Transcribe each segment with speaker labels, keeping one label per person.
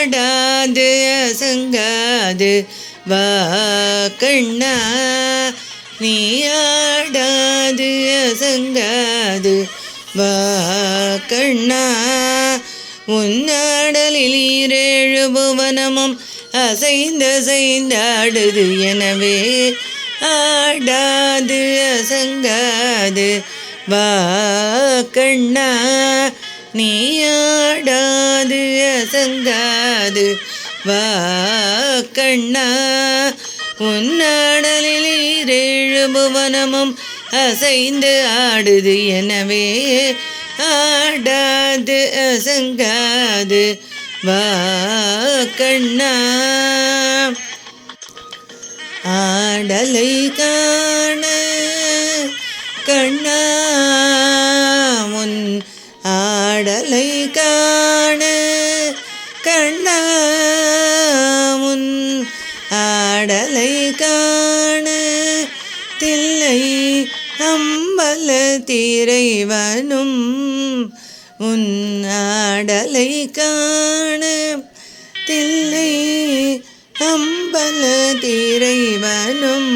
Speaker 1: ஆடாது அசங்காது. வா கண்ணா நீ ஆடாது அசங்காது. வா கண்ணா உன்னாடலில் ஈரேழு புவனமும் அசைந்து அசைந்தாடுது. எனவே ஆடாது அசங்காது. வா கண்ணா நீ ஆடாது அசங்காது வா கண்ணா உன்னாடலில் ஈரேழு புவனமும் அசைந்து ஆடுது. எனவே ஆடாது அசங்காது. வா கண்ணா. ஆடலை காண கண் திரைவனும் உன்னாடலை காண தில்லை அம்பல திரைவனும்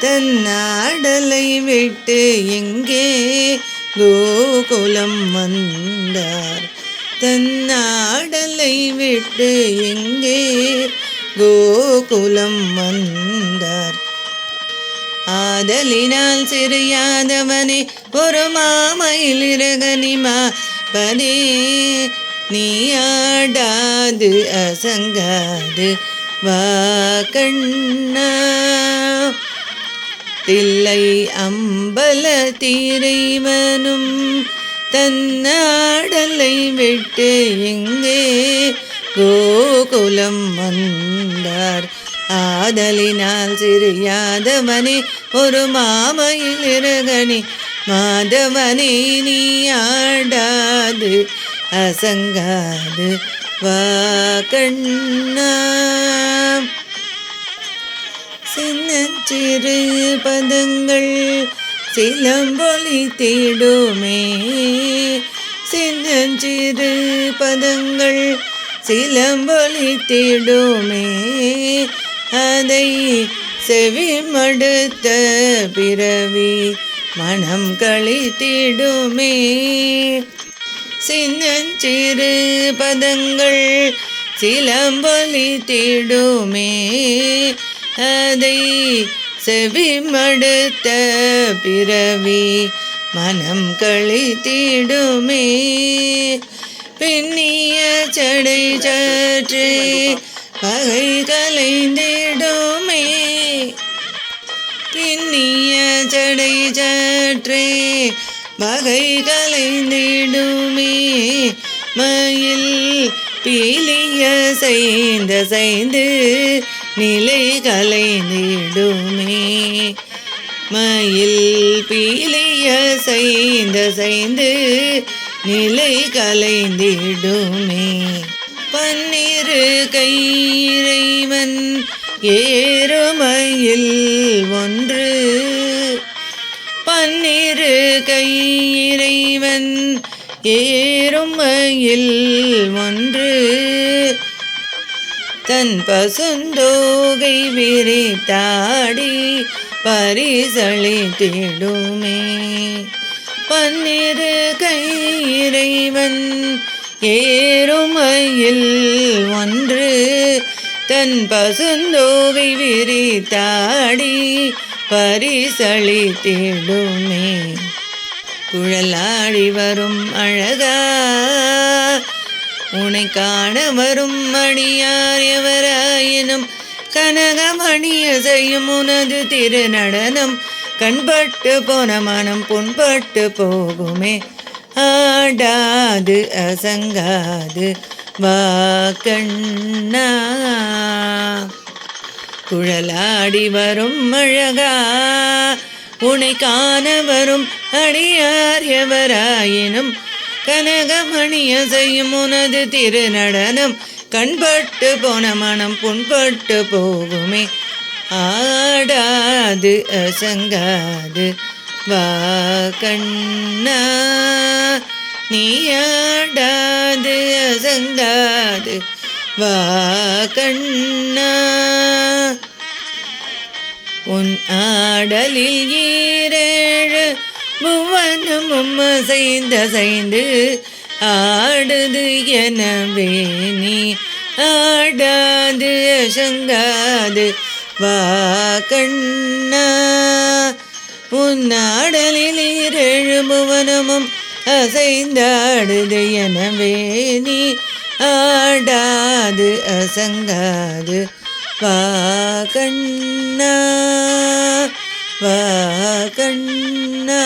Speaker 1: தன்னாடலை விட்டு எங்கே கோகுலம் வந்தார்? தன்னாடலை விட்டு எங்கே கோகுலம் வந்தார்? ஆதலினால் சிறியாதவனே ஒரு மாமயிலிரகனிமா பனே நீ ஆடாது அசங்காது வா கண்ணா. தில்லை அம்பல தீரைவனும் தன்னாடலை விட்டு எங்கே கோகுலம் வந்தார்? ஆதலினால் சிறியாதவனே ஒரு மாமையில் இரகணி மாதவனே நீ ஆடாது அசங்காது வா கண்ணா. சின்னச்சிறு பதங்கள் சிலம்பொலி தேடுமே சின்னஞ்சிறு பதங்கள் சிலம்பொலி தேடுமே அதை செவி மடுத்த பிறவி மனம் கழித்திடுமே. சின்னஞ்சிறு பதங்கள் சிலம்பலி தேடுமே அதை செவி மடுத்த பிறவி மனம் கழித்திடுமே. பின்னிய சடை சற்றே பகை கலைந்திடுமே பின்னிய ஜடை சற்றே பகை கலைந்திடுமே மயில் பீலிய செய்த செய்து நிலை கலைந்திடுமே மயில் பீலிய செய்த செய்து நிலை கலைந்திடுமே பன்னிரு கைரைவன் ஏறுமையில் ஒன்று. பன்னிரு கையிறைவன் ஏறுமையில் ஒன்று. தன் பசுந்தோகை விரித்தாடி பரிசளித்திடுமே. பன்னிரு கையிறைவன் ஏறுமையில் ஒன்று தன் பசுந்தோகை விரித்தாடி பரிசளித்திடுமே. குழலாடி வரும் அழகா உனை காண வரும் மணியார் எவராயினும் கனகமணிய உனது திருநடனம். கண்பட்டு போன மனம் புண்பட்டு போகுமே. ஆடாது அசங்காது வாக்கண்ணா குழலாடி வரும் அழகா உனை காண வரும் அடியார் எவராயினும் கனகமணிய செய்யும் உனது திருநடனம் கண்பட்டு போன மனம் புண்பட்டு போகுமே. ஆடாது அசங்காது வா கண்ணா நீ அசங்காது. வா கண்ணா உன் ஆடலில் ஈரேழு புவனமும் அசைந்து அசைந்து ஆடுது எனவே நீ ஆடாது அசங்காது. வா கண்ணா உன்னாடலில் ஆடலில் ஈரேழு புவனமும் அசைந்தாடுது எனவே நீ ஆடாது அசங்காது. வா கண்ணா வா கண்ணா.